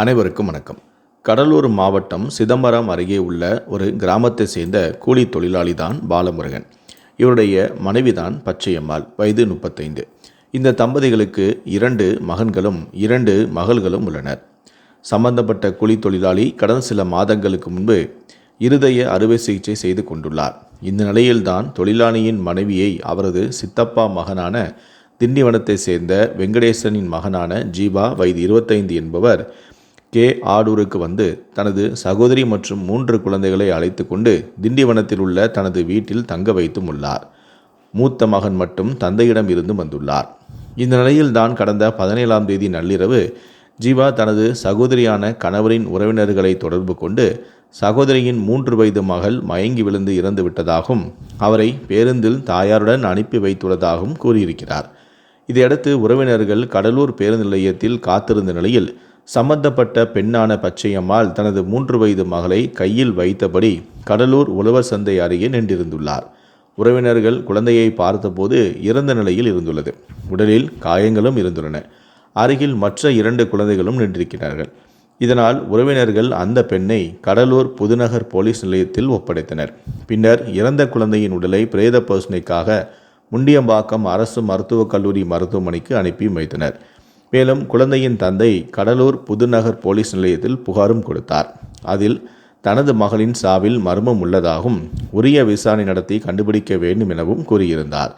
அனைவருக்கும் வணக்கம். கடலூர் மாவட்டம் சிதம்பரம் அருகே உள்ள ஒரு கிராமத்தை சேர்ந்த கூலி தொழிலாளி தான் பாலமுருகன். இவருடைய மனைவிதான் பச்சையம்மாள் வயது முப்பத்தைந்து. இந்த தம்பதிகளுக்கு இரண்டு மகன்களும் இரண்டு மகள்களும் உள்ளனர். சம்பந்தப்பட்ட கூலி தொழிலாளி கடந்த சில மாதங்களுக்கு முன்பு இருதய அறுவை சிகிச்சை செய்து கொண்டுள்ளார். இந்த நிலையில்தான் தொழிலாளியின் மனைவியை அவரது சித்தப்பா மகனான திண்டிவனத்தை சேர்ந்த வெங்கடேசனின் மகனான ஜீவா வயது இருபத்தைந்து என்பவர் கே ஆடூருக்கு வந்து தனது சகோதரி மற்றும் மூன்று குழந்தைகளை அழைத்து கொண்டு திண்டிவனத்தில் உள்ள தனது வீட்டில் தங்க வைத்தும் உள்ளார். மூத்த மகன் மட்டும் தந்தையிடம் இருந்து வந்துள்ளார். இந்த நிலையில் தான் கடந்த பதினேழாம் தேதி நள்ளிரவு ஜீவா தனது சகோதரியான கணவரின் உறவினர்களை தொடர்பு கொண்டு சகோதரியின் மூன்று வயது மகள் மயங்கி விழுந்து இறந்து விட்டதாகவும் அவரை பேருந்தில் தாயாருடன் அனுப்பி வைத்துள்ளதாகவும் கூறியிருக்கிறார். இதையடுத்து உறவினர்கள் கடலூர் பேருந்து நிலையத்தில் காத்திருந்த நிலையில் சம்பந்தப்பட்ட பெண்ணான பச்சையம்மாள் தனது மூன்று வயது மகளை கையில் வைத்தபடி கடலூர் உழவர் சந்தை அருகே நின்றிருந்துள்ளார். உறவினர்கள் குழந்தையை பார்த்தபோது இறந்த நிலையில் இருந்துள்ளது. உடலில் காயங்களும் இருந்துள்ளன. அருகில் மற்ற இரண்டு குழந்தைகளும் நின்றிருக்கிறார்கள். இதனால் உறவினர்கள் அந்த பெண்ணை கடலூர் புதுநகர் போலீஸ் நிலையத்தில் ஒப்படைத்தனர். பின்னர் இறந்த குழந்தையின் உடலை பிரேத பரிசோதனைக்காக முண்டியம்பாக்கம் அரசு மருத்துவக் கல்லூரி மருத்துவமனைக்கு அனுப்பி வைத்தனர். மேலும் குழந்தையின் தந்தை கடலூர் புதுநகர் போலீஸ் நிலையத்தில் புகாரும் கொடுத்தார். அதில் தனது மகளின் சாவில் மர்மம் உள்ளதாகவும் உரிய விசாரணை நடத்தி கண்டுபிடிக்க வேண்டும் எனவும் கூறியிருந்தார்.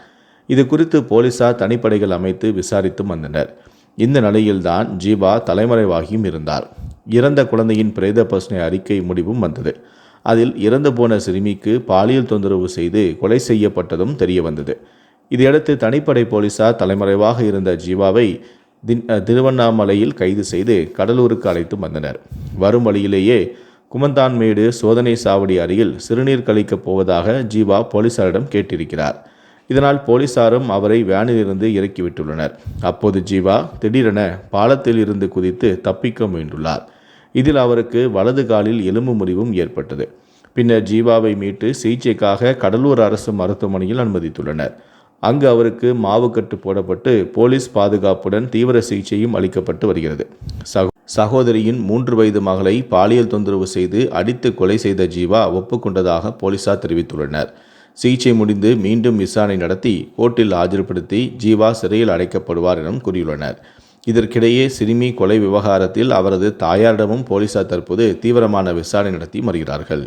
இது குறித்து போலீசார் தனிப்படைகள் அமைத்து விசாரித்து வந்தனர். இந்த நிலையில்தான் ஜீவா தலைமறைவாகியும் இருந்தார். இறந்த குழந்தையின் பிரேத பசுனை அறிக்கை முடிவும் வந்தது. அதில் இறந்து போன சிறுமிக்கு பாலியல் தொந்தரவு செய்து கொலை செய்யப்பட்டதும் தெரிய வந்தது இதையடுத்து தனிப்படை போலீசார் தலைமறைவாக இருந்த ஜீவாவை தின் திருவண்ணாமலையில் கைது செய்து கடலூருக்கு அழைத்து வந்தனர். வரும் வழியிலேயே குமந்தான்மேடு சோதனை சாவடி அருகில் சிறுநீர் கழிக்கப் போவதாக ஜீவா போலீசாரிடம் கேட்டிருக்கிறார். இதனால் போலீசாரும் அவரை வேனிலிருந்து இறக்கிவிட்டுள்ளனர். அப்போது ஜீவா திடீரென பாலத்தில் இருந்து குதித்து தப்பிக்க முயன்றுள்ளார். இதில் அவருக்கு வலது காலில் எலும்பு முறிவும் ஏற்பட்டது. பின்னர் ஜீவாவை மீட்டு சிகிச்சைக்காக கடலூர் அரசு மருத்துவமனையில் அனுமதித்துள்ளனர். அங்கு அவருக்கு மாவுக்கட்டு போடப்பட்டு போலீஸ் பாதுகாப்புடன் தீவிர சிகிச்சையும் அளிக்கப்பட்டு வருகிறது. சகோதரியின் மூன்று வயது மகளை பாலியல் தொந்தரவு செய்து அடித்து கொலை செய்த ஜீவா ஒப்புக்கொண்டதாக போலீசார் தெரிவித்துள்ளனர். சிகிச்சை முடிந்து மீண்டும் விசாரணை நடத்தி கோர்ட்டில் ஆஜர்படுத்தி ஜீவா சிறையில் அடைக்கப்படுவார் எனவும் கூறியுள்ளனர். இதற்கிடையே சிறுமி கொலை விவகாரத்தில் அவரது தாயாரிடமும் போலீசார் தற்போது தீவிரமான விசாரணை நடத்தி வருகிறார்கள்.